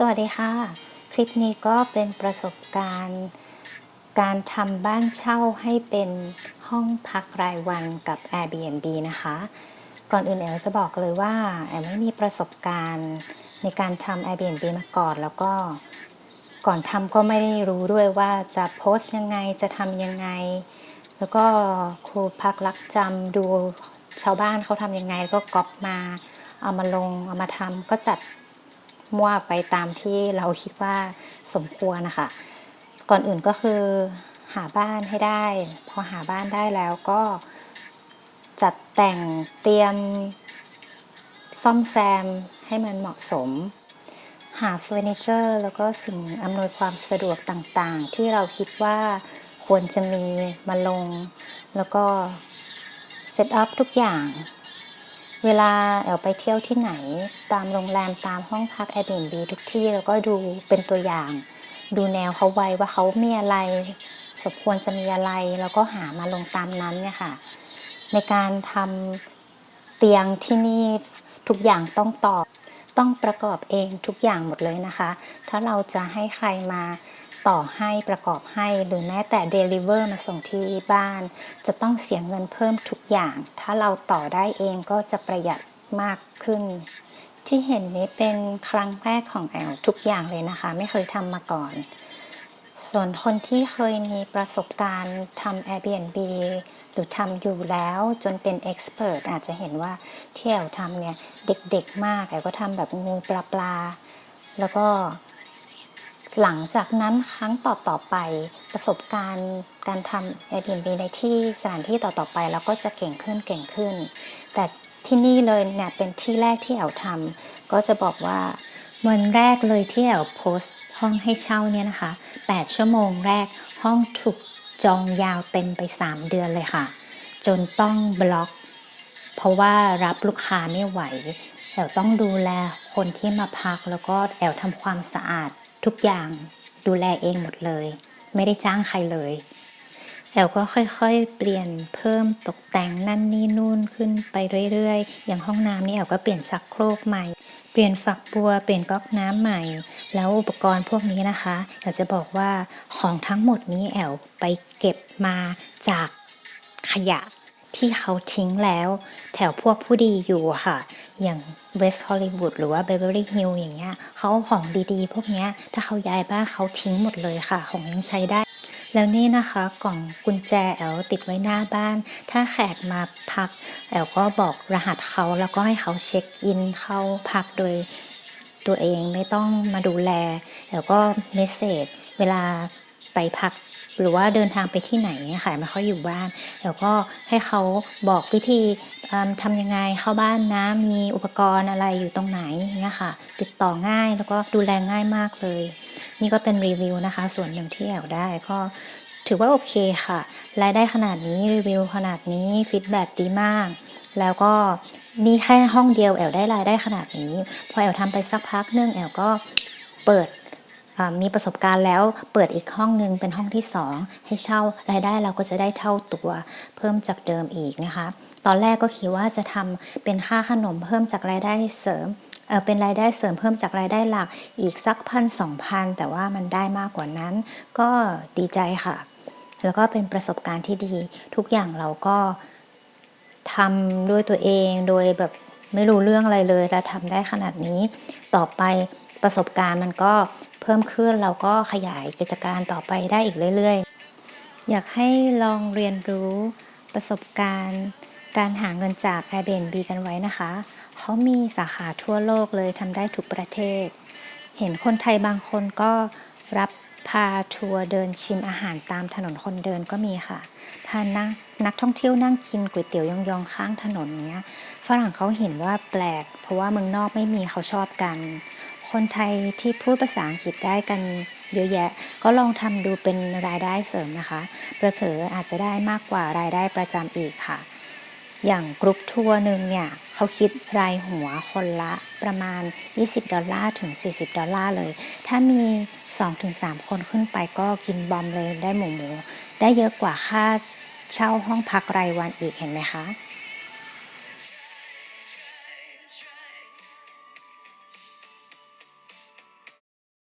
สวัสดีค่ะ คลิปนี้ก็เป็นประสบการณ์ การทำบ้านเช่าให้เป็นห้องพักรายวันกับ Airbnb นะคะ ก่อนอื่นแอลจะบอกเลยว่าแอลไม่มีประสบการณ์ในการทำ Airbnb มาก่อน แล้วก็ก่อนทำก็ไม่ได้รู้ด้วยว่าจะโพสต์ยังไงจะทำยังไง แล้วก็ครูพักรักจำดูชาวบ้านเขาทำยังไง แล้วก็ก๊อปมาเอามาลงเอามาทำก็จัด มั่วไปตามที่เราคิดว่าสมควรนะคะ ก่อนอื่นก็คือหาบ้านให้ได้ พอหาบ้านได้แล้วก็จัดแต่งเตรียมซ่อมแซมให้มันเหมาะสม หาเฟอร์นิเจอร์แล้วก็สิ่งอำนวยความสะดวกต่างๆ ที่เราคิดว่าควรจะมีมาลง แล้วก็เซตอัพทุกอย่าง เวลาแอลไปเที่ยวที่ไหน ตามโรงแรมตามห้องพัก Airbnb ทุกที่แล้วก็ดูเป็นตัวอย่าง ดูแนวเขาไว้ว่าเขามีอะไร สมควรจะมีอะไร แล้วก็หามาลงตามนั้นเนี่ยค่ะ ในการทำเตียงที่นี่ทุกอย่างต้องต่อต้องประกอบเองทุกอย่างหมดเลยนะคะ ถ้าเราจะให้ใครมา ต่อให้ประกอบให้หรือแม้แต่ Deliver มาส่งที่บ้าน จะต้องเสียเงินเพิ่มทุกอย่าง ถ้าเราต่อได้เองก็จะประหยัดมากขึ้น ที่เห็นนี้เป็นครั้งแรกของแอลทุกอย่างเลยนะคะ ไม่เคยทำมาก่อน ส่วนคนที่เคยมีประสบการณ์ทำ Airbnb หรือทำอยู่แล้วจนเป็น expert อาจจะเห็นว่าที่แอลทำเนี่ยเด็กๆมากแอลก็ทำแบบงูปลาปลาแล้วก็ หลังจากนั้นครั้งต่อต่อๆไปประสบการณ์การทำ Airbnb ในที่สถานที่ต่อต่อๆไปเราก็จะเก่งขึ้นเก่งขึ้น แต่ที่นี่เลยเนี่ยเป็นที่แรกที่แอลทำก็จะบอกว่าวันแรกเลยที่แอลโพสห้องให้เช่าเนี่ยนะคะ 8 ชั่วโมงแรกห้องถูกจองยาวเต็มไป 3 เดือนเลยค่ะ จนต้องบล็อก เพราะว่ารับลูกค้าไม่ไหวแอลต้องดูแลคนที่มาพักแล้วก็แอลทำความสะอาด ทุกอย่างดูแลเองหมดเลย ไม่ได้จ้างใครเลยแอลก็ค่อยๆ เปลี่ยนเพิ่มตกแต่งนั่นนี่นู่นขึ้นไปเรื่อยๆ อย่างห้องน้ำนี่แอลก็เปลี่ยนชักโครกใหม่ เปลี่ยนฝักบัว เปลี่ยนก๊อกน้ำใหม่ แล้วอุปกรณ์พวกนี้นะคะแอลจะบอกว่าของทั้งหมดนี้แอลไปเก็บมาจากขยะที่เขาทิ้งแล้ว แถวพวกผู้ดีอยู่ค่ะ อย่างเวสต์ฮอลลีวูดหรือว่าเบเวอรี่ฮิลอย่างเงี้ยเขาเอาของดีๆ พวกเนี้ยถ้าเขาย้ายบ้านเขาทิ้งหมดเลยค่ะ ของยังใช้ได้ แล้วนี่นะคะกล่องกุญแจแอลติดไว้หน้าบ้าน ถ้าแขกมาพักแอลก็บอกรหัสเขาแล้วก็ให้เขาเช็คอินเข้าพักโดยตัวเองไม่ต้องมาดูแลแอลก็เมสเซจเวลา ไปพักหรือว่าเดินทางไปที่ไหนเนี่ยค่ะไม่ค่อยอยู่บ้านแล้วก็ให้เขาบอกวิธีอืมทำยังไงเข้าบ้านนะมีอุปกรณ์อะไรอยู่ตรงไหนเงี้ยค่ะ ติดต่อง่ายแล้วก็ดูแลง่ายมากเลย นี่ก็เป็นรีวิวนะคะ ส่วนหนึ่งที่แอลได้ก็ถือว่าโอเคค่ะ รายได้ขนาดนี้รีวิวขนาดนี้ฟีดแบ็ดีมาก แล้วก็นี่แค่ห้องเดียวแอลได้รายได้ขนาดนี้ พอแอลทำไปสักพักนึงแอลก็เปิด มีประสบการณ์แล้วเปิดอีกห้องหนึ่งเป็นห้องที่ 2 ให้เช่ารายได้เราก็จะได้เท่าตัวเพิ่มจากเดิมอีกนะคะ ตอนแรกก็คิดว่าจะทำเป็นค่าขนมเพิ่มจากรายได้เสริมเป็นรายได้เสริมเพิ่มจากรายได้หลักอีกสักพันสองพันแต่ว่ามันได้มากกว่านั้น ก็ดีใจค่ะ แล้วก็เป็นประสบการณ์ที่ดี ทุกอย่างเราก็ทำด้วยตัวเองโดยแบบไม่รู้เรื่องอะไรเลยและทำได้ขนาดนี้ ต่อไปประสบการณ์มันก็ พิ่มขึ้น เราก็ขยายกิจการต่อไปได้อีกเรื่อยๆ อยากให้ลองเรียนรู้ประสบการณ์ การหาเงินจาก Airbnb กันไว้นะคะเขามีสาขาทั่วโลกเลยทำได้ทุกประเทศ เห็นคนไทยบางคนก็รับพาทัวร์เดินชิมอาหารตามถนนคนเดินก็มีค่ะถ้านักนักท่องเที่ยวนั่งกินก๋วยเตี๋ยวยองๆข้างถนนเนี้ย ฝรั่งเขาเห็นว่าแปลก เพราะว่าเมืองนอกไม่มีเขาชอบกัน คนไทยที่พูดภาษาอังกฤษได้กันเยอะแยะ ก็ลองทำดูเป็นรายได้เสริมนะคะเผลอๆอาจจะได้มากกว่ารายได้ประจำอีกค่ะ อย่างกรุ๊ปทัวร์หนึ่งเนี่ยเขาคิดรายหัวคนละประมาณ 20 ดอลลาร์ถึง 40 ดอลลาร์เลย ถ้ามี 2-3 คนขึ้นไปก็กินบอมเลยได้หมูหมู ได้เยอะกว่าค่าเช่าห้องพักรายวันอีกเห็นไหมคะ